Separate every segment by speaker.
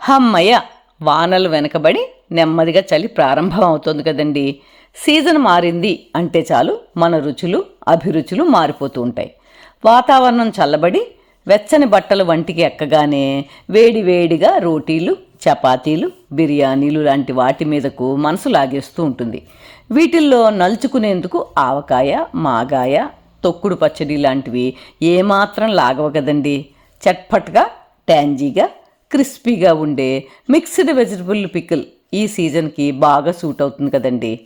Speaker 1: హమ్మయ్య! వానలు వెనకబడి నెమ్మదిగా చలి ప్రారంభం అవుతోంది కదండి. సీజన్ మారింది అంటే చాలు మన రుచులు అభిరుచులు మారిపోతూ ఉంటాయి. వాతావరణం చల్లబడి వెచ్చని బట్టలు వంటికి ఎక్కగానే వేడి వేడిగా రోటీలు చపాతీలు బిర్యానీలు లాంటి వాటి మీదకు మనసు లాగేస్తూ ఉంటుంది. వీటిల్లో నలుచుకునేందుకు ఆవకాయ మాగాయ తొక్కుడు పచ్చడి లాంటివి ఏమాత్రం లాగవు కదండి. చట్పట్గా ట్యాంజీగా క్రిస్పీగా ఉండే మిక్స్డ్ వెజిటబుల్ పికిల్ ఈ సీజన్కి బాగా సూట్ అవుతుంది కదండి.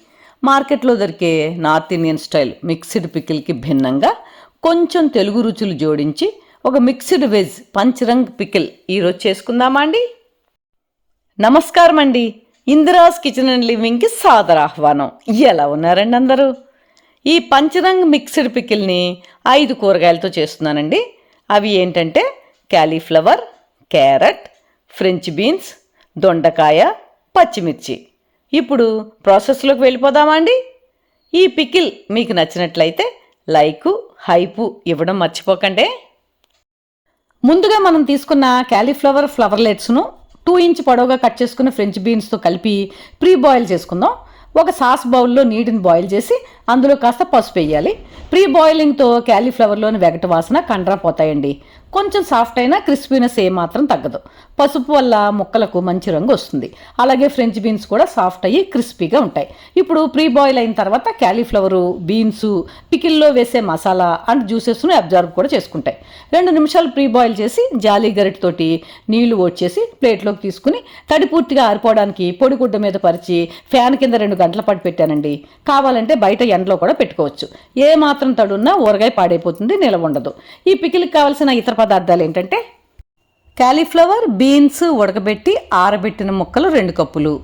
Speaker 1: మార్కెట్లో దొరికే నార్త్ ఇండియన్ స్టైల్ మిక్స్డ్ పికిల్కి భిన్నంగా కొంచెం తెలుగు రుచులు జోడించి ఒక మిక్స్డ్ వెజ్ పంచరంగ్ పికిల్ ఈరోజు చేసుకుందామా అండి? నమస్కారం అండి. ఇందిరాస్ కిచెన్ అండ్ లివింగ్కి సాదర ఆహ్వానం. ఎలా ఉన్నారండి అందరూ? ఈ పంచరంగ్ మిక్స్డ్ పికిల్ని ఐదు కూరగాయలతో చేస్తున్నానండి. అవి ఏంటంటే క్యాలీఫ్లవర్ క్యారెట్ ఫ్రెంచ్ బీన్స్ దొండకాయ పచ్చిమిర్చి. ఇప్పుడు ప్రాసెస్లోకి వెళ్ళిపోదామా అండి? ఈ పికిల్ మీకు నచ్చినట్లయితే లైకు హైపు ఇవ్వడం మర్చిపోకండి. ముందుగా మనం తీసుకున్న క్యాలీఫ్లవర్ ఫ్లవర్లెట్స్ను టూ ఇంచ్ పొడవుగా కట్ చేసుకున్న ఫ్రెంచ్ బీన్స్తో కలిపి ప్రీ బాయిల్ చేసుకుందాం. ఒక సాస్ బౌల్లో నీటిని బాయిల్ చేసి అందులో కాస్త పసుపు వేయాలి. ప్రీ బాయిలింగ్తో క్యాలీఫ్లవర్లోని వెగట వాసన కండ్రా పోతాయండి. కొంచెం సాఫ్ట్ అయినా క్రిస్పీనెస్ ఏమాత్రం తగ్గదు. పసుపు వల్ల ముక్కలకు మంచి రంగు వస్తుంది. అలాగే ఫ్రెంచ్ బీన్స్ కూడా సాఫ్ట్ అయ్యి క్రిస్పీగా ఉంటాయి. ఇప్పుడు ప్రీ బాయిల్ అయిన తర్వాత క్యాలీఫ్లవరు బీన్స్ పికిల్లో వేసే మసాలా అండ్ జ్యూసెస్ను అబ్జర్వ్ కూడా చేసుకుంటాయి. రెండు నిమిషాలు ప్రీ బాయిల్ చేసి జాలీ గరిటతోటి నీళ్ళు వచ్చేసి ప్లేట్లోకి తీసుకుని తడి పూర్తిగా ఆరిపోవడానికి పొడిగుడ్డ మీద పరిచి ఫ్యాన్ కింద రెండు గంటల పాటు పెట్టానండి. కావాలంటే బయట ఎండలో కూడా పెట్టుకోవచ్చు. ఏ మాత్రం తడున్నా ఊరగాయ పాడైపోతుంది నిలవ ఉండదు. ఈ పికిల్కి కావాల్సిన ఇతర పదార్థాలు ఏంటంటే? క్యాలీఫ్లవర్ బీన్స్ ఉడకబెట్టి ఆరబెట్టిన ముక్కలు రెండు కప్పులు.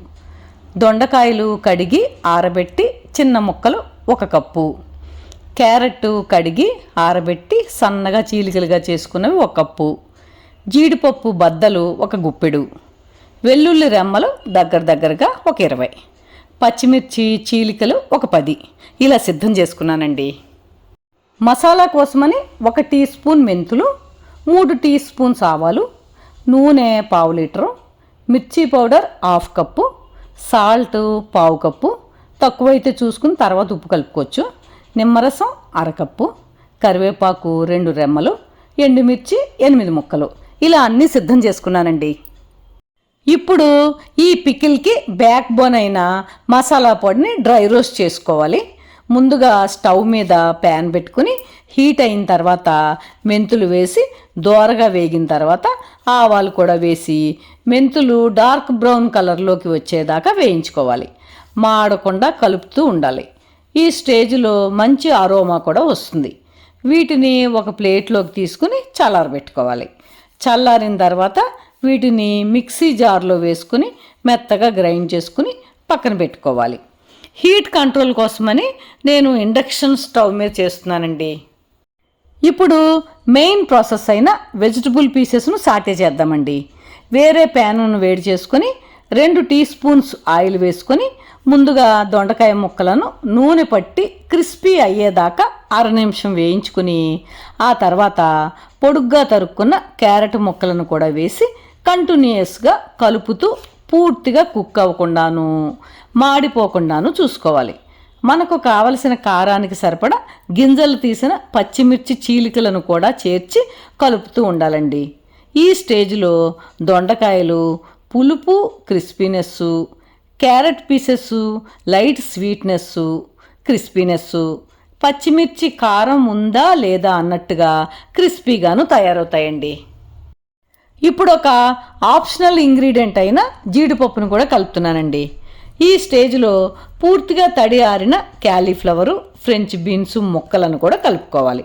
Speaker 1: దొండకాయలు కడిగి ఆరబెట్టి చిన్న ముక్కలు ఒక కప్పు. క్యారెట్ కడిగి ఆరబెట్టి సన్నగా చీలికలుగా చేసుకున్నవి ఒక కప్పు. జీడిపప్పు బద్దలు ఒక గుప్పెడు. వెల్లుల్లి రెమ్మలు దగ్గర దగ్గరగా ఒక ఇరవై. పచ్చిమిర్చి చీలికలు ఒక పది. ఇలా సిద్ధం చేసుకున్నానండి. మసాలా కోసమని ఒక టీ స్పూన్ మెంతులు మూడు టీ స్పూన్స్ ఆవాలు నూనె పావు లీటరు మిర్చి పౌడర్ హాఫ్ కప్పు సాల్ట్ పావు కప్పు తక్కువైతే చూసుకుని తర్వాత ఉప్పు కలుపుకోవచ్చు. నిమ్మరసం అరకప్పు కరివేపాకు రెండు రెమ్మలు ఎండుమిర్చి ఎనిమిది ముక్కలు. ఇలా అన్నీ సిద్ధం చేసుకున్నానండి. ఇప్పుడు ఈ పికిల్కి బ్యాక్ బోన్ అయిన మసాలా పొడిని డ్రై రోస్ట్ చేసుకోవాలి. ముందుగా స్టవ్ మీద ప్యాన్ పెట్టుకుని హీట్ అయిన తర్వాత మెంతులు వేసి దోరగా వేగిన తర్వాత ఆవాలు కూడా వేసి మెంతులు డార్క్ బ్రౌన్ కలర్లోకి వచ్చేదాకా వేయించుకోవాలి. మాడకుండా కలుపుతూ ఉండాలి. ఈ స్టేజ్లో మంచి అరోమా కూడా వస్తుంది. వీటిని ఒక ప్లేట్లోకి తీసుకుని చల్లారబెట్టుకోవాలి. చల్లారిన తర్వాత వీటిని మిక్సీ జార్లో వేసుకుని మెత్తగా గ్రైండ్ చేసుకుని పక్కన పెట్టుకోవాలి. హీట్ కంట్రోల్ కోసమని నేను ఇండక్షన్ స్టవ్ మీద చేస్తున్నానండి. ఇప్పుడు మెయిన్ ప్రాసెస్ అయిన వెజిటబుల్ పీసెస్ను సాటే చేద్దామండి. వేరే ప్యాన్ను వేడి చేసుకొని రెండు టీ స్పూన్స్ ఆయిల్ వేసుకొని ముందుగా దొండకాయ ముక్కలను నూనె పట్టి క్రిస్పీ అయ్యేదాకా అర నిమిషం వేయించుకుని ఆ తర్వాత పొడుగ్గా తరుక్కున్న క్యారెట్ ముక్కలను కూడా వేసి కంటిన్యూయస్గా కలుపుతూ పూర్తిగా కుక్ అవ్వకుండాను మాడిపోకుండాను చూసుకోవాలి. మనకు కావలసిన కారానికి సరిపడా గింజలు తీసిన పచ్చిమిర్చి చీలికలను కూడా చేర్చి కలుపుతూ ఉండాలండి. ఈ స్టేజ్లో దొండకాయలు పులుపు crispiness carrot pieces light sweetness crispiness పచ్చిమిర్చి కారం ఉందా లేదా అన్నట్టుగా క్రిస్పీగాను తయారవుతాయండి. ఇప్పుడు ఒక ఆప్షనల్ ఇంగ్రీడియంట్ అయిన జీడిపప్పును కూడా కలుపుతున్నానండి. ఈ స్టేజ్లో పూర్తిగా తడి ఆరిన క్యాలీఫ్లవరు ఫ్రెంచ్ బీన్స్ ముక్కలను కూడా కలుపుకోవాలి.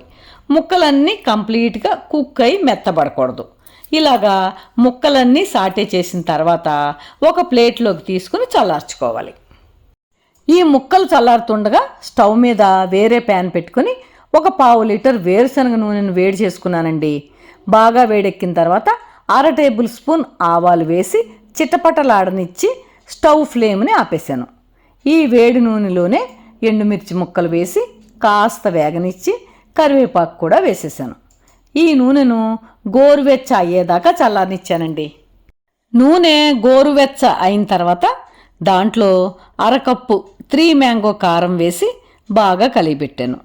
Speaker 1: ముక్కలన్నీ కంప్లీట్గా కుక్ అయి మెత్తబడకూడదు. ఇలాగా ముక్కలన్నీ సాటే చేసిన తర్వాత ఒక ప్లేట్లోకి తీసుకుని చల్లార్చుకోవాలి. ఈ ముక్కలు చల్లారుతుండగా స్టవ్ మీద వేరే ప్యాన్ పెట్టుకుని ఒక పావు లీటర్ వేరుశనగ నూనెను వేడి చేసుకున్నానండి. బాగా వేడెక్కిన తర్వాత అర టేబుల్ స్పూన్ ఆవాలు వేసి చిటపటలాడనిచ్చి స్టవ్ ఫ్లేమ్ని ఆపేశాను. ఈ వేడి నూనెలోనే ఎండుమిర్చి ముక్కలు వేసి కాస్త వేగనిచ్చి కరివేపాకు కూడా వేసేసాను ఈ నూనెను గోరువెచ్చ అయ్యేదాకా చల్లారనిచ్చానండి. నూనె గోరువెచ్చ అయిన తర్వాత దాంట్లో అరకప్పు త్రీ మ్యాంగో కారం వేసి బాగా కలిపెట్టాను.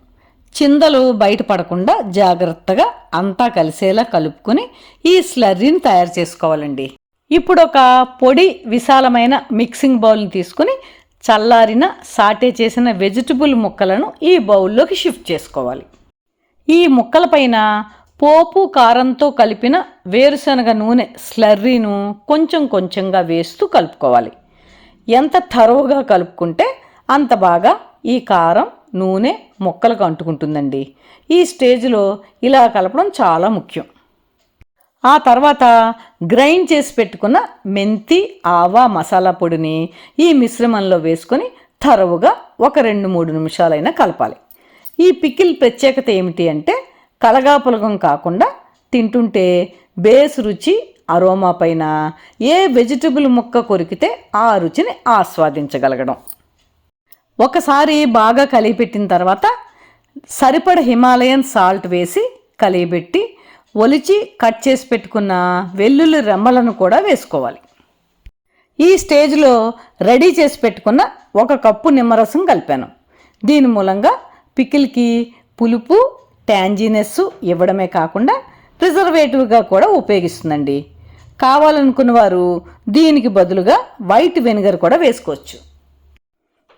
Speaker 1: చిందలు బయటపడకుండా జాగ్రత్తగా అంతా కలిసేలా కలుపుకొని ఈ స్లర్రీని తయారు చేసుకోవాలండి. ఇప్పుడు ఒక పొడి విశాలమైన మిక్సింగ్ బౌల్ని తీసుకుని చల్లారిన సాటే చేసిన వెజిటబుల్ ముక్కలను ఈ బౌల్లోకి షిఫ్ట్ చేసుకోవాలి. ఈ ముక్కలపైన పోపు కారంతో కలిపిన వేరుశనగ నూనె స్లర్రీను కొంచెం కొంచెంగా వేస్తూ కలుపుకోవాలి. ఎంత తరువుగా కలుపుకుంటే అంత బాగా ఈ కారం నూనె ముక్కలకు అంటుకుంటుందండి. ఈ స్టేజ్లో ఇలా కలపడం చాలా ముఖ్యం. ఆ తర్వాత గ్రైండ్ చేసి పెట్టుకున్న మెంతి ఆవా మసాలా పొడిని ఈ మిశ్రమంలో వేసుకొని తరవుగా ఒక రెండు మూడు నిమిషాలైనా కలపాలి. ఈ పికిల్ ప్రత్యేకత ఏమిటి అంటే కలగాపులగం కాకుండా తింటుంటే బేస్ రుచి అరోమా పైన ఏ వెజిటబుల్ ముక్క కొరికితే ఆ రుచిని ఆస్వాదించగలగడం. ఒకసారి బాగా కలిపెట్టిన తర్వాత సరిపడ హిమాలయన్ సాల్ట్ వేసి కలియబెట్టి ఒలిచి కట్ చేసి పెట్టుకున్న వెల్లుల్లి రెమ్మలను కూడా వేసుకోవాలి. ఈ స్టేజ్లో రెడీ చేసి పెట్టుకున్న ఒక కప్పు నిమ్మరసం కలిపాను. దీని మూలంగా పికిల్కి పులుపు ట్యాంజీనెస్ ఇవ్వడమే కాకుండా ప్రిజర్వేటివ్గా కూడా ఉపయోగిస్తుందండి. కావాలనుకున్న వారు దీనికి బదులుగా వైట్ వెనిగర్ కూడా వేసుకోవచ్చు.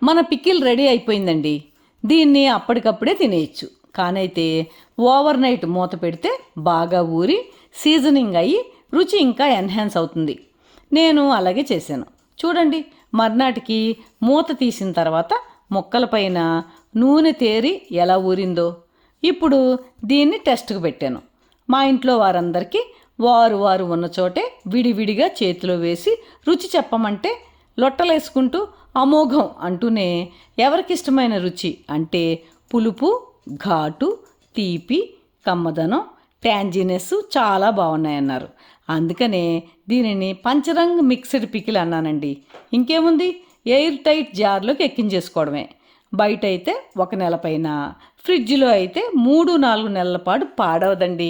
Speaker 1: మన పికిల్ రెడీ అయిపోయిందండి. దీన్ని అప్పటికప్పుడే తినేయచ్చు. కానైతే ఓవర్ నైట్ మూత పెడితే బాగా ఊరి సీజనింగ్ అయ్యి రుచి ఇంకా ఎన్హాన్స్ అవుతుంది. నేను అలాగే చేశాను. చూడండి మర్నాటికి మూత తీసిన తర్వాత ముక్కలపైన నూనె తేరి ఎలా ఊరిందో. ఇప్పుడు దీన్ని టెస్ట్కు పెట్టాను. మా ఇంట్లో వారందరికీ వారు వారు ఉన్న చోటే విడివిడిగా చేతిలో వేసి రుచి చెప్పమంటే లొట్టలేసుకుంటూ అమోఘం అంటూనే ఎవరికిష్టమైన రుచి అంటే పులుపు ఘాటు తీపి కమ్మదనం ట్యాంజినెస్ చాలా బాగున్నాయన్నారు. అందుకనే దీనిని పంచరంగ్ మిక్స్డ్ పికిల్ అన్నానండి. ఇంకేముంది? ఎయిర్ టైట్ జార్లోకి ఎక్కించేసుకోవడమే. బయట అయితే ఒక నెల పైన ఫ్రిడ్జ్లో అయితే మూడు నాలుగు నెలల పాటు పాడవదండి.